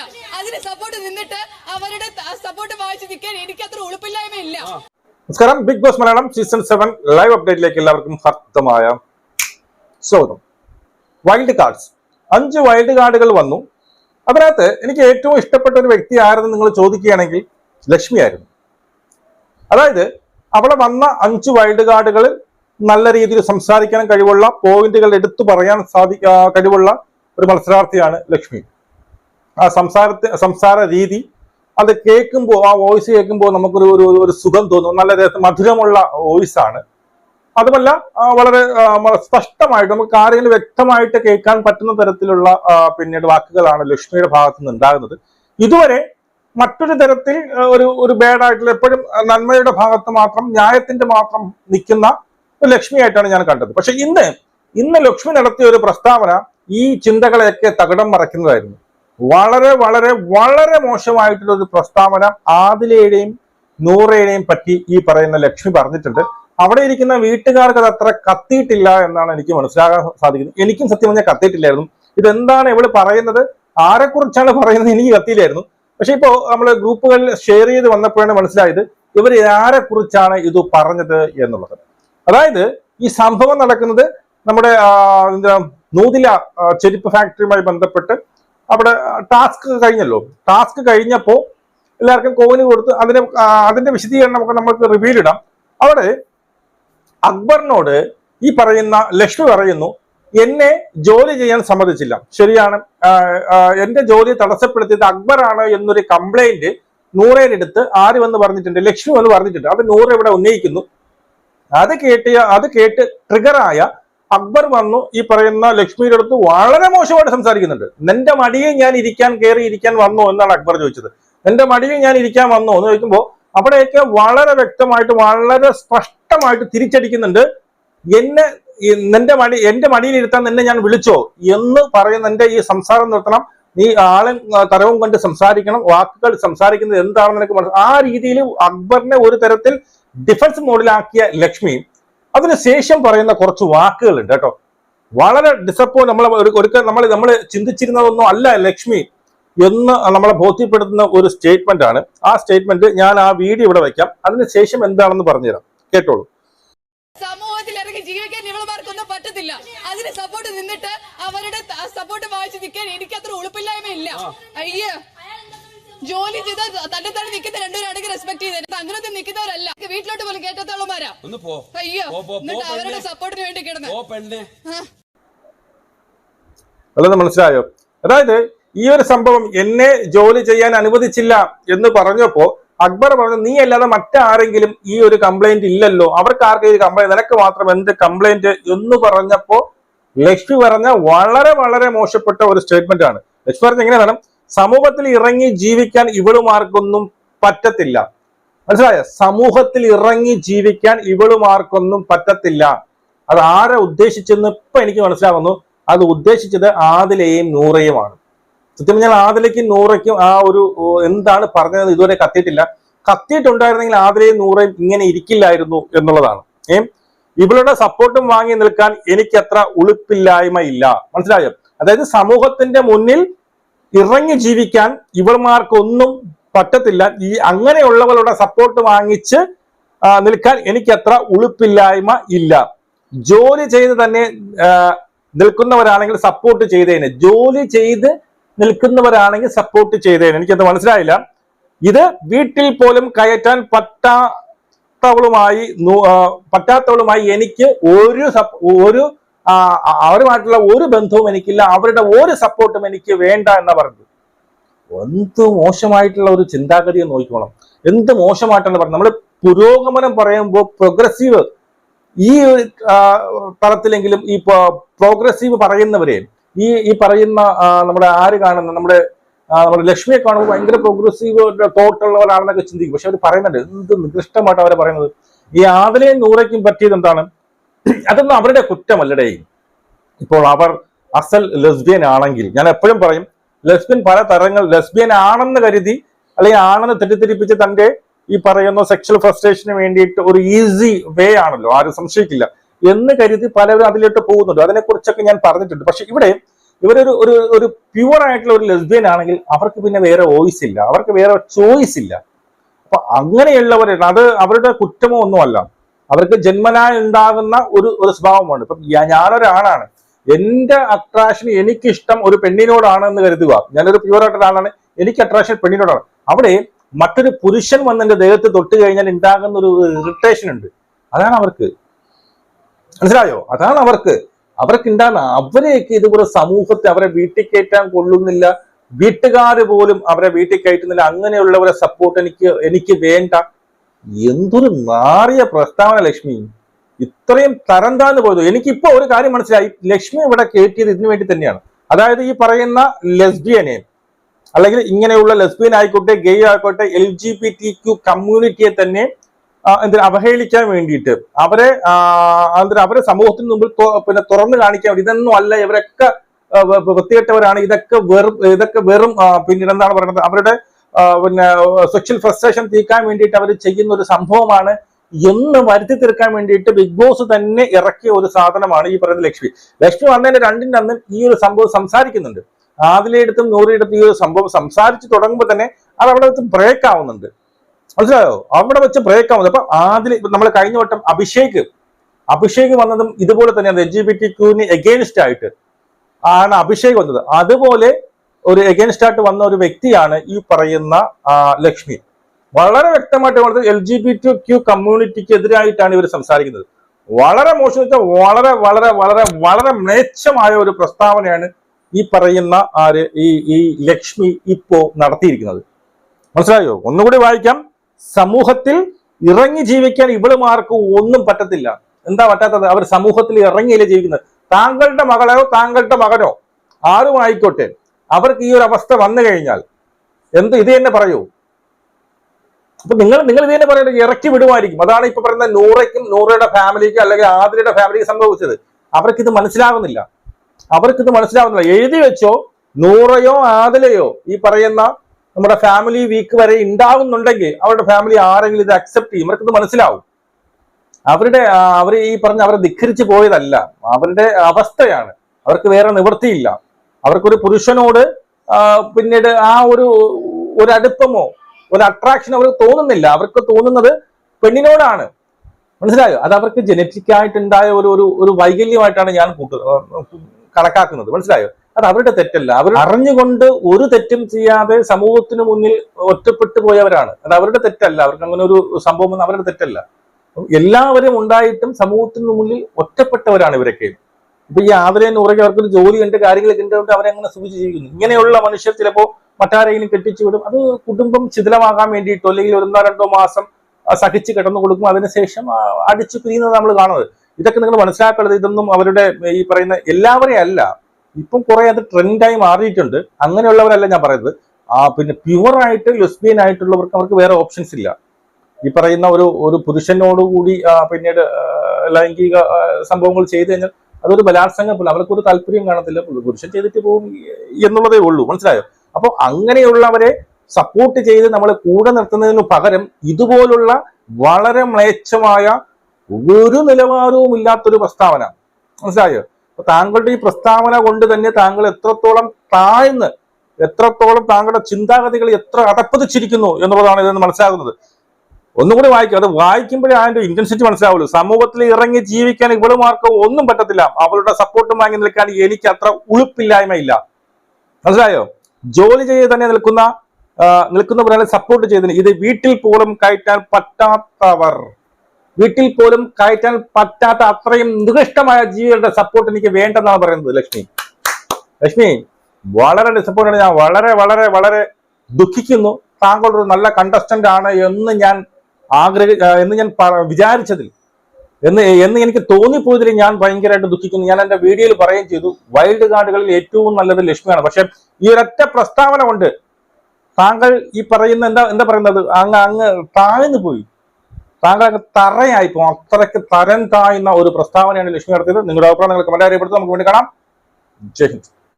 പറ്റത്തില്ല അതിന് സപ്പോർട്ട് നിന്നിട്ട് അവരുടെ സപ്പോർട്ട് വാങ്ങിച്ചു നിൽക്കാൻ എനിക്ക് അത്ര ഉളുപ്പില്ലായ്മ ഇല്ല നമസ്കാരം. Bigg Boss Malayalam season seven live അപ്ഡേറ്റിലേക്ക് എല്ലാവർക്കും ഹർദ്ദമായ സ്വാഗതം. വൈൽഡ് കാർഡ്സ് അഞ്ച് വൈൽഡ് കാർഡുകൾ വന്നു. അതിനകത്ത് എനിക്ക് ഏറ്റവും ഇഷ്ടപ്പെട്ട ഒരു വ്യക്തി ആരെന്ന് നിങ്ങൾ ചോദിക്കുകയാണെങ്കിൽ ലക്ഷ്മി ആയിരുന്നു. അതായത് അവിടെ വന്ന അഞ്ച് വൈൽഡ് കാർഡുകൾ നല്ല രീതിയിൽ സംസാരിക്കാൻ കഴിവുള്ള പോയിന്റുകൾ എടുത്തു പറയാൻ സാധി കഴിവുള്ള ഒരു മത്സരാർത്ഥിയാണ് ലക്ഷ്മി. ആ സംസാരത്തെ സംസാര രീതി അത് കേൾക്കുമ്പോൾ ആ വോയിസ് കേൾക്കുമ്പോൾ നമുക്കൊരു ഒരു ഒരു സുഖം തോന്നും. നല്ല രസ മധുരമുള്ള വോയിസ് ആണ്. അതുമല്ല വളരെ സ്പഷ്ടമായിട്ട് നമുക്ക് കാര്യങ്ങൾ വ്യക്തമായിട്ട് കേൾക്കാൻ പറ്റുന്ന തരത്തിലുള്ള പിന്നീട് വാക്കുകളാണ് ലക്ഷ്മിയുടെ ഭാഗത്തു നിന്ന് ഉണ്ടാകുന്നത്. ഇതുവരെ മറ്റൊരു തരത്തിൽ ഒരു ഒരു ബാഡ് ആയിട്ടുള്ള എപ്പോഴും നന്മയുടെ ഭാഗത്ത് മാത്രം ന്യായത്തിന്റെ മാത്രം നിൽക്കുന്ന ഒരു ലക്ഷ്മിയായിട്ടാണ് ഞാൻ കണ്ടത്. പക്ഷെ ഇന്ന് ഇന്ന് ലക്ഷ്മി നടത്തിയ ഒരു പ്രസ്താവന ഈ ചിന്തകളെയൊക്കെ തകിടം മറയ്ക്കുന്നതായിരുന്നു വളരെ വളരെ വളരെ മോശമായിട്ടുള്ള ഒരു പ്രസ്താവന ആദിലയുടെയും നൂറയുടെയും പറ്റി ഈ പറയുന്ന ലക്ഷ്മി പറഞ്ഞിട്ടുണ്ട്. അവിടെ ഇരിക്കുന്ന വീട്ടുകാർക്ക് അത് അത്ര കത്തിയിട്ടില്ല എന്നാണ് എനിക്ക് മനസ്സിലാക്കാൻ സാധിക്കുന്നത്. എനിക്കും സത്യം പറഞ്ഞാൽ കത്തിയിട്ടില്ലായിരുന്നു. ഇതെന്താണ് ഇവൾ പറയുന്നത്? ആരെക്കുറിച്ചാണ് പറയുന്നത്? എനിക്ക് കത്തിയില്ലായിരുന്നു. പക്ഷെ ഇപ്പോ നമ്മൾ ഗ്രൂപ്പുകളിൽ ഷെയർ ചെയ്ത് വന്നപ്പോഴാണ് മനസ്സിലായത് ഇവർ ആരെക്കുറിച്ചാണ് ഇത് പറഞ്ഞത് എന്നുള്ളത്. അതായത് ഈ സംഭവം നടക്കുന്നത് നമ്മുടെ എന്താ നൂതില ചെരുപ്പ് ഫാക്ടറിയുമായി ബന്ധപ്പെട്ട് അവിടെ ടാസ്ക് കഴിഞ്ഞല്ലോ. ടാസ്ക് കഴിഞ്ഞപ്പോൾ എല്ലാവർക്കും കോവിന് കൊടുത്ത് അതിന് അതിന്റെ വിശദീകരണം നമുക്ക് നമുക്ക് റിവീൽ ഇടാം. അവിടെ അക്ബറിനോട് ഈ പറയുന്ന ലക്ഷ്മി പറയുന്നു എന്നെ ജോലി ചെയ്യാൻ സമ്മതിച്ചില്ല. ശരിയാണ് എന്റെ ജോലി തടസ്സപ്പെടുത്തിയത് അക്ബറാണ് എന്നൊരു കംപ്ലൈന്റ് നൂറേനെടുത്ത് ആര് വന്ന് പറഞ്ഞിട്ടുണ്ട്? ലക്ഷ്മി വന്ന് പറഞ്ഞിട്ടുണ്ട്. അത് നൂറ് ഇവിടെ ഉന്നയിക്കുന്നു. അത് കേട്ട് അത് കേട്ട് ട്രിഗറായ അക്ബർ വന്നു ഈ പറയുന്ന ലക്ഷ്മിയുടെ അടുത്ത് വളരെ മോശമായിട്ട് സംസാരിക്കുന്നുണ്ട്. നിന്റെ മടിയിൽ ഞാൻ ഇരിക്കാൻ കയറി ഇരിക്കാൻ വന്നോ എന്നാണ് അക്ബർ ചോദിച്ചത്. നിന്റെ മടിയിൽ ഞാൻ ഇരിക്കാൻ വന്നോ എന്ന് ചോദിക്കുമ്പോൾ അവിടെയൊക്കെ വളരെ വ്യക്തമായിട്ട് വളരെ സ്പഷ്ടമായിട്ട് തിരിച്ചടിക്കുന്നുണ്ട്. എന്നെ നിന്റെ മടി എന്റെ മടിയിൽ ഇരുത്താൻ നിന്നെ ഞാൻ വിളിച്ചോ എന്ന് പറയുന്ന എന്റെ ഈ സംസാരം നിർത്തണം. നീ ആളും തരവും കൊണ്ട് സംസാരിക്കണം. വാക്കുകൾ സംസാരിക്കുന്നത് എന്താണെന്ന് നിനക്ക് മനസ്സി- ആ രീതിയിൽ അക്ബറിനെ ഒരു തരത്തിൽ ഡിഫൻസ് മോഡിലാക്കിയ ലക്ഷ്മി അതിനുശേഷം പറയുന്ന കുറച്ച് വാക്കുകളുണ്ട് കേട്ടോ. വളരെ ഡിസപ്പോ നമ്മൾ ഒരിക്കൽ നമ്മൾ നമ്മൾ ചിന്തിച്ചിരുന്നതൊന്നും അല്ല ലക്ഷ്മി എന്ന് നമ്മളെ ബോധ്യപ്പെടുത്തുന്ന ഒരു സ്റ്റേറ്റ്മെന്റ് ആണ്. ആ സ്റ്റേറ്റ്മെന്റ് ഞാൻ ആ വീഡിയോ ഇവിടെ വയ്ക്കാം അതിനുശേഷം എന്താണെന്ന് പറഞ്ഞുതരാം. കേട്ടോളൂ. സമൂഹത്തിൽ ഇറങ്ങി ജീവിക്കാൻ ഇവളുമാർക്കൊന്നും പറ്റത്തില്ല. അതിന് സപ്പോർട്ട് നിന്നിട്ട് അവരുടെ സപ്പോർട്ട് വാങ്ങിച്ച് നിൽക്കാൻ എനിക്ക് അത്ര ഉളുപ്പില്ലായ്മ ഇല്ല അയ്യേ. ജോലി ചെയ്ത തന്നെ തന്നെ നിൽക്കുന്ന രണ്ടുപേരാണെങ്കിൽ റെസ്പെക്ട് ചെയ്തത് അങ്ങനത്തെ നിൽക്കുന്നവരല്ല. വീട്ടിലോട്ട് പോലും കേട്ടത്തോളമാരാ ഒന്ന് പോ. അയ്യോ എന്നിട്ട് അവരുടെ സപ്പോർട്ടിന് വേണ്ടി കിടന്നു. അല്ലെന്ന് മനസ്സിലായോ? അതായത് ഈ ഒരു സംഭവം എന്നെ ജോലി ചെയ്യാൻ അനുവദിച്ചില്ല എന്ന് പറഞ്ഞപ്പോ അക്ബർ പറഞ്ഞു നീ അല്ലാതെ മറ്റാരെങ്കിലും ഈ ഒരു കംപ്ലൈന്റ് ഇല്ലല്ലോ. അവർക്ക് ആർക്കും ഈ കംപ്ലൈന്റ് നിനക്ക് മാത്രം എന്ത് കംപ്ലൈന്റ് എന്ന് പറഞ്ഞപ്പോ ലക്ഷ്മി പറഞ്ഞ വളരെ വളരെ മോശപ്പെട്ട ഒരു സ്റ്റേറ്റ്മെന്റ് ആണ്. ലക്ഷ്മി പറഞ്ഞ എങ്ങനെയാണ് സമൂഹത്തിൽ ഇറങ്ങി ജീവിക്കാൻ ഇവളുമാർക്കൊന്നും പറ്റത്തില്ല. മനസ്സിലായോ? സമൂഹത്തിൽ ഇറങ്ങി ജീവിക്കാൻ ഇവളുമാർക്കൊന്നും പറ്റത്തില്ല. അത് ആരെ ഉദ്ദേശിച്ചെന്ന് ഇപ്പൊ എനിക്ക് മനസ്സിലാവുന്നു. അത് ഉദ്ദേശിച്ചത് ആദിലയും നൂറയുമാണ്. സത്യം പറഞ്ഞാൽ ആദിലയ്ക്കും നൂറയ്ക്കും ആ ഒരു എന്താണ് പറഞ്ഞത് ഇതുവരെ കത്തിയിട്ടില്ല. കത്തിയിട്ടുണ്ടായിരുന്നെങ്കിൽ ആദിലയും നൂറയും ഇങ്ങനെ ഇരിക്കില്ലായിരുന്നു എന്നുള്ളതാണ്. ഏ? ഇവളുടെ സപ്പോർട്ടും വാങ്ങി നിൽക്കാൻ എനിക്ക് അത്ര ഉളുപ്പില്ലായ്മ ഇല്ല. മനസ്സിലായോ? അതായത് സമൂഹത്തിന്റെ മുന്നിൽ ഇറങ്ങി ജീവിക്കാൻ ഇവൾമാർക്കൊന്നും പറ്റത്തില്ല. ഈ അങ്ങനെയുള്ളവരുടെ സപ്പോർട്ട് വാങ്ങിച്ച് നിൽക്കാൻ എനിക്കത്ര ഉളുപ്പില്ലായ്മ ഇല്ല. ജോലി ചെയ്ത് തന്നെ നിൽക്കുന്നവരാണെങ്കിൽ സപ്പോർട്ട് ചെയ്തേനെ. ജോലി ചെയ്ത് നിൽക്കുന്നവരാണെങ്കിൽ സപ്പോർട്ട് ചെയ്തേനെ. എനിക്കത് മനസ്സിലായില്ല. ഇത് വീട്ടിൽ പോലും കയറ്റാൻ പറ്റാത്തവളുമായി പറ്റാത്തവളുമായി എനിക്ക് ഒരു ഒരു അവരുമായിട്ടുള്ള ഒരു ബന്ധവും എനിക്കില്ല. അവരുടെ ഒരു സപ്പോർട്ടും എനിക്ക് വേണ്ട എന്ന് പറഞ്ഞത് എന്ത് മോശമായിട്ടുള്ള ഒരു ചിന്താഗതിയെ നോക്കിക്കോണം. എന്ത് മോശമായിട്ടാണ് പറഞ്ഞത് നമ്മൾ പുരോഗമനം പറയുമ്പോൾ പ്രോഗ്രസീവ് ഈ തലത്തിലെങ്കിലും ഈ പ്രോഗ്രസീവ് പറയുന്നവരെ ഈ ഈ പറയുന്ന നമ്മുടെ ആര് കാണുന്ന നമ്മുടെ നമ്മുടെ ലക്ഷ്മിയെ കാണുമ്പോൾ ഭയങ്കര പ്രോഗ്രസീവ് തോട്ടുള്ളവരാണെന്നൊക്കെ ചിന്തിക്കും. പക്ഷെ അവർ പറയുന്നുണ്ട് എന്ത് നികൃഷ്ടമായിട്ട് അവർ പറയുന്നത്? ഈ ആദലയും നൂറയ്ക്കും പറ്റിയത് എന്താണ്? അതൊന്നും അവരുടെ കുറ്റമല്ലടേ. ഇപ്പോൾ അവർ അസൽ ലെസ്ബിയൻ ആണെങ്കിൽ ഞാൻ എപ്പോഴും പറയും ലെസ്ബിയൻ പല തരങ്ങൾ ലെസ്ബിയൻ ആണെന്ന് കരുതി അല്ലെങ്കിൽ ആണെന്ന് തെറ്റിദ്ധരിപ്പിച്ച് തന്റെ ഈ പറയുന്ന സെക്ഷൽ ഫ്രസ്ട്രേഷന് വേണ്ടിയിട്ട് ഒരു ഈസി വേ ആണല്ലോ ആരും സംശയിക്കില്ല. എന്ന് കരുതി പലരും അതിലോട്ട് പോകുന്നുണ്ട്. അതിനെക്കുറിച്ചൊക്കെ ഞാൻ പറഞ്ഞിട്ടുണ്ട്. പക്ഷെ ഇവിടെ ഇവരൊരു ഒരു ഒരു പ്യുവർ ആയിട്ടുള്ള ഒരു ലെസ്ബിയൻ ആണെങ്കിൽ അവർക്ക് പിന്നെ വേറെ വോയിസ് ഇല്ല. അവർക്ക് വേറെ ചോയ്സ് ഇല്ല. അപ്പൊ അങ്ങനെയുള്ളവരാണ്. അത് അവരുടെ കുറ്റമോ ഒന്നുമല്ല. അവർക്ക് ജന്മനായി ഉണ്ടാകുന്ന ഒരു ഒരു സ്വഭാവമാണ് ഇപ്പം ഞാനൊരാളാണ്. എന്റെ അട്രാക്ഷൻ എനിക്കിഷ്ടം ഒരു പെണ്ണിനോടാണ് എന്ന് കരുതുക. ഞാനൊരു പ്യുവർ ആയിട്ടുള്ള ആളാണ്. എനിക്ക് അട്രാക്ഷൻ പെണ്ണിനോടാണ്. അവിടെ മറ്റൊരു പുരുഷൻ വന്ന് എന്റെ ദേഹത്ത് തൊട്ട് കഴിഞ്ഞാൽ ഉണ്ടാകുന്ന ഒരു ഇറിറ്റേഷൻ ഉണ്ട്. അതാണ് അവർക്ക്. മനസ്സിലായോ? അതാണ് അവർക്ക്. അവർക്ക് ഉണ്ടാകുന്ന അവരെയൊക്കെ ഇതുപോലെ സമൂഹത്തെ അവരെ വീട്ടിൽ കയറ്റാൻ കൊള്ളുന്നില്ല. വീട്ടുകാർ പോലും അവരെ വീട്ടിൽ കയറ്റുന്നില്ല. അങ്ങനെയുള്ളവരെ സപ്പോർട്ട് എനിക്ക് എനിക്ക് വേണ്ട. എന്തൊരു നാറിയ പ്രസ്താവന ലക്ഷ്മി. ഇത്രയും തരം താന്ന് പോയത്? എനിക്കിപ്പോ ഒരു കാര്യം മനസ്സിലായി. ലക്ഷ്മി ഇവിടെ കയറ്റിയത് ഇതിനു വേണ്ടി തന്നെയാണ്. അതായത് ഈ പറയുന്ന ലെസ്ബിയനെ അല്ലെങ്കിൽ ഇങ്ങനെയുള്ള ലെസ്ബിയൻ ആയിക്കോട്ടെ ഗെയ് ആയിക്കോട്ടെ L G B T Q കമ്മ്യൂണിറ്റിയെ തന്നെ എന്തിനാ അവഹേളിക്കാൻ വേണ്ടിയിട്ട് അവരെ എന്തിനാ അവരെ സമൂഹത്തിന് മുമ്പിൽ പിന്നെ തുറന്നു കാണിക്കാൻ ഇതൊന്നും അല്ല. ഇവരൊക്കെ വൃത്തികെട്ടവരാണ്. ഇതൊക്കെ വെറും ഇതൊക്കെ വെറും പിന്നീട് എന്താണ് പറയുന്നത്? അവരുടെ പിന്നെ സെക്ഷൽ ഫ്രസ്ട്രേഷൻ തീർക്കാൻ വേണ്ടിയിട്ട് അവർ ചെയ്യുന്ന ഒരു സംഭവമാണ് എന്ന് വരുത്തി തീർക്കാൻ വേണ്ടിയിട്ട് ബിഗ് ബോസ് തന്നെ ഇറക്കിയ ഒരു സാധനമാണ് ഈ പറയുന്നത് ലക്ഷ്മി. ലക്ഷ്മി വന്നതിന്റെ രണ്ടിന്റെ അന്ന് ഈ ഒരു സംഭവം സംസാരിക്കുന്നുണ്ട്. ആദിലെടുത്തും നൂറിയെടുത്തും ഈ ഒരു സംഭവം സംസാരിച്ച് തുടങ്ങുമ്പോൾ തന്നെ അത് അവിടെ വെച്ച് ബ്രേക്ക് ആവുന്നുണ്ട്. മനസ്സിലായോ? അവിടെ വെച്ച് ബ്രേക്ക് ആവുന്നത് അപ്പൊ ആദിൽ നമ്മൾ കഴിഞ്ഞ വട്ടം അഭിഷേക് അഭിഷേക് വന്നതും ഇതുപോലെ തന്നെയാണ്. എൽ ബി ടി ക്യൂവിന് എഗെയിൻസ്റ്റ് ആയിട്ട് ആണ് അഭിഷേക് വന്നത്. അതുപോലെ ഒരു എഗെയിൻസ്റ്റ് ആയിട്ട് വന്ന ഒരു വ്യക്തിയാണ് ഈ പറയുന്ന ലക്ഷ്മി. വളരെ വ്യക്തമായിട്ട് വളരെ L G B T Q കമ്മ്യൂണിറ്റിക്ക് എതിരായിട്ടാണ് ഇവർ സംസാരിക്കുന്നത്. വളരെ മോശം വെച്ചാൽ വളരെ വളരെ വളരെ വളരെ മ്ലേച്ഛമായ ഒരു പ്രസ്താവനയാണ് ഈ പറയുന്ന ആര് ഈ ഈ ലക്ഷ്മി ഇപ്പോ നടത്തിയിരിക്കുന്നത്. മനസ്സിലായോ? ഒന്നുകൂടി വായിക്കാം. സമൂഹത്തിൽ ഇറങ്ങി ജീവിക്കാൻ ഇവളുമാർക്ക് ഒന്നും പറ്റത്തില്ല. എന്താ പറ്റാത്തത്? അവർ സമൂഹത്തിൽ ഇറങ്ങിയില്ല ജീവിക്കുന്നത്. താങ്കളുടെ മകളോ താങ്കളുടെ മകനോ ആരും ആയിക്കോട്ടെ അവർക്ക് ഈ ഒരു അവസ്ഥ വന്നു കഴിഞ്ഞാൽ എന്ത് ഇത് തന്നെ പറയൂ. അപ്പൊ നിങ്ങൾ നിങ്ങൾ ഇത് തന്നെ പറയുന്നത് ഇറക്കി വിടുമായിരിക്കും. അതാണ് ഇപ്പൊ പറയുന്ന നൂറയ്ക്കും നൂറയുടെ ഫാമിലിക്ക് അല്ലെങ്കിൽ ആതിരയുടെ ഫാമിലിക്ക് സംഭവിച്ചത്. അവർക്ക് ഇത് മനസ്സിലാകുന്നില്ല അവർക്കിത് മനസ്സിലാകുന്നില്ല എഴുതി വെച്ചോ നൂറയോ ആദലയോ ഈ പറയുന്ന നമ്മുടെ ഫാമിലി വീക്ക് വരെ ഉണ്ടാകുന്നുണ്ടെങ്കിൽ അവരുടെ ഫാമിലി ആരെങ്കിലും ഇത് അക്സെപ്റ്റ് ചെയ്യും. അവർക്കിത് മനസ്സിലാവും. അവരുടെ അവർ ഈ പറഞ്ഞ അവരെ ധിഖരിച്ചു പോയതല്ല. അവരുടെ അവസ്ഥയാണ്. അവർക്ക് വേറെ നിവൃത്തിയില്ല. അവർക്കൊരു പുരുഷനോട് പിന്നീട് ആ ഒരു ഒരു അടുപ്പമോ ഒരു അട്രാക്ഷൻ അവർക്ക് തോന്നുന്നില്ല. അവർക്ക് തോന്നുന്നത് പെണ്ണിനോടാണ്. മനസ്സിലായോ? അത് അവർക്ക് ജനറ്റിക്കായിട്ടുണ്ടായ ഒരു ഒരു ഒരു വൈകല്യമായിട്ടാണ് ഞാൻ കൂട്ടു കണക്കാക്കുന്നത്. മനസ്സിലായോ? അത് അവരുടെ തെറ്റല്ല. അവർ അറിഞ്ഞുകൊണ്ട് ഒരു തെറ്റും ചെയ്യാതെ സമൂഹത്തിന് മുന്നിൽ ഒറ്റപ്പെട്ടു പോയവരാണ്. അത് അവരുടെ തെറ്റല്ല. അവർക്ക് അങ്ങനെ ഒരു സംഭവം അവരുടെ തെറ്റല്ല. എല്ലാവരും ഉണ്ടായിട്ടും സമൂഹത്തിന് മുന്നിൽ ഒറ്റപ്പെട്ടവരാണ് ഇവരൊക്കെ. ഇപ്പൊ ഈ ആദരയും പറയുക അവർക്കൊരു ജോലി ഉണ്ട് കാര്യങ്ങളൊക്കെ ഉണ്ട് അവരെങ്ങനെ സൂചിച്ച് ഇങ്ങനെയുള്ള മനുഷ്യർ ചിലപ്പോ മറ്റാരെങ്കിലും കെട്ടിച്ചു വിടും. അത് കുടുംബം ശിഥിലമാകാൻ വേണ്ടിയിട്ടോ അല്ലെങ്കിൽ ഒന്നോ രണ്ടോ മാസം സഹിച്ച് കിടന്നു കൊടുക്കും. അതിനുശേഷം അടിച്ചു പിരിയുന്നത് നമ്മൾ കാണുന്നത്. ഇതൊക്കെ നിങ്ങൾ മനസ്സിലാക്കേണ്ടത് ഇതൊന്നും അവരുടെ ഈ പറയുന്ന എല്ലാവരെയും അല്ല. ഇപ്പം കുറെ അത് ട്രെൻഡായി മാറിയിട്ടുണ്ട്. അങ്ങനെയുള്ളവരല്ല ഞാൻ പറയുന്നത്. ആ പിന്നെ പ്യുവർ ആയിട്ട് ലെസ്ബിയൻ ആയിട്ടുള്ളവർക്ക് അവർക്ക് വേറെ ഓപ്ഷൻസ് ഇല്ല. ഈ പറയുന്ന ഒരു ഒരു പുരുഷനോടുകൂടി കൂടി പിന്നീട് ലൈംഗിക സംഭവങ്ങൾ ചെയ്തു കഴിഞ്ഞാൽ അതൊരു ബലാത്സംഗം പോലെ. അവർക്കൊരു താല്പര്യം കാണത്തില്ല. പുരുഷൻ ചെയ്തിട്ട് പോകും എന്നുള്ളതേ ഉള്ളൂ. മനസ്സിലായോ? അപ്പോൾ അങ്ങനെയുള്ളവരെ സപ്പോർട്ട് ചെയ്ത് നമ്മൾ കൂടെ നിർത്തുന്നതിന് പകരം ഇതുപോലുള്ള വളരെ മ്ലേച്ഛമായ ഒരു നിലവാരവും ഇല്ലാത്തൊരു പ്രസ്താവന. മനസ്സിലായോ? അപ്പൊ താങ്കളുടെ ഈ പ്രസ്താവന കൊണ്ട് തന്നെ താങ്കൾ എത്രത്തോളം താഴ്ന്ന് എത്രത്തോളം താങ്കളുടെ ചിന്താഗതികൾ എത്ര അതപ്പതിച്ചിരിക്കുന്നു എന്നുള്ളതാണ് ഇതെന്ന് മനസ്സിലാകുന്നത്. ഒന്നുകൂടി വായിക്കും അത് വായിക്കുമ്പോഴേ അതിന്റെ ഇന്റൻസിറ്റി മനസ്സിലാവുള്ളൂ. സമൂഹത്തിൽ ഇറങ്ങി ജീവിക്കാൻ ഇവളുമാർക്ക് ഒന്നും പറ്റത്തില്ല. അവളുടെ സപ്പോർട്ട് വാങ്ങി നിൽക്കാൻ എനിക്ക് അത്ര ഉളുപ്പില്ലായ്മയില്ല. മനസ്സിലായോ? ജോലി ചെയ്ത് തന്നെ നിൽക്കുന്ന നിൽക്കുന്ന നിൽക്കുന്നവരാണ് സപ്പോർട്ട് ചെയ്തതിന് ഇത് വീട്ടിൽ പോലും കയറ്റാൻ പറ്റാത്തവർ. വീട്ടിൽ പോലും കയറ്റാൻ പറ്റാത്ത അത്രയും നികൃഷ്ടമായ ജീവികളുടെ സപ്പോർട്ട് എനിക്ക് വേണ്ടെന്നാണ് പറയുന്നത് ലക്ഷ്മി. ലക്ഷ്മി വളരെ ഡിസപ്പോർട്ടാണ് ഞാൻ വളരെ വളരെ വളരെ ദുഃഖിക്കുന്നു. താങ്കൾ ഒരു നല്ല കണ്ടസ്റ്റന്റ് ആണ് എന്ന് ഞാൻ ആഗ്രഹി എന്ന് ഞാൻ വിചാരിച്ചതിൽ. എന്ന് എന്ന് എനിക്ക് തോന്നിപ്പോയതിൽ ഞാൻ ഭയങ്കരമായിട്ട് ദുഃഖിക്കുന്നു. ഞാൻ എന്റെ വീഡിയോയിൽ പറയുകയും ചെയ്തു. വൈൽഡ് കാർഡുകളിൽ ഏറ്റവും നല്ലത് ലക്ഷ്മിയാണ്. പക്ഷെ ഈ ഒരൊറ്റ പ്രസ്താവന കൊണ്ട് താങ്കൾ ഈ പറയുന്ന എന്താ എന്താ പറയുന്നത്? അങ്ങ് അങ്ങ് താഴ്ന്നു പോയി. താങ്കൾ അങ്ങ് തറയായി പോകും അത്രയ്ക്ക് തരം താഴ്ന്ന ഒരു പ്രസ്താവനയാണ് ലക്ഷ്മി നടത്തിയത്. നിങ്ങളുടെ അഭിപ്രായം നിങ്ങൾ കമന്റ് അറിയപ്പെടുത്തും നമുക്ക് വേണ്ടി കാണാം. ജയ് ഹിന്ദ്.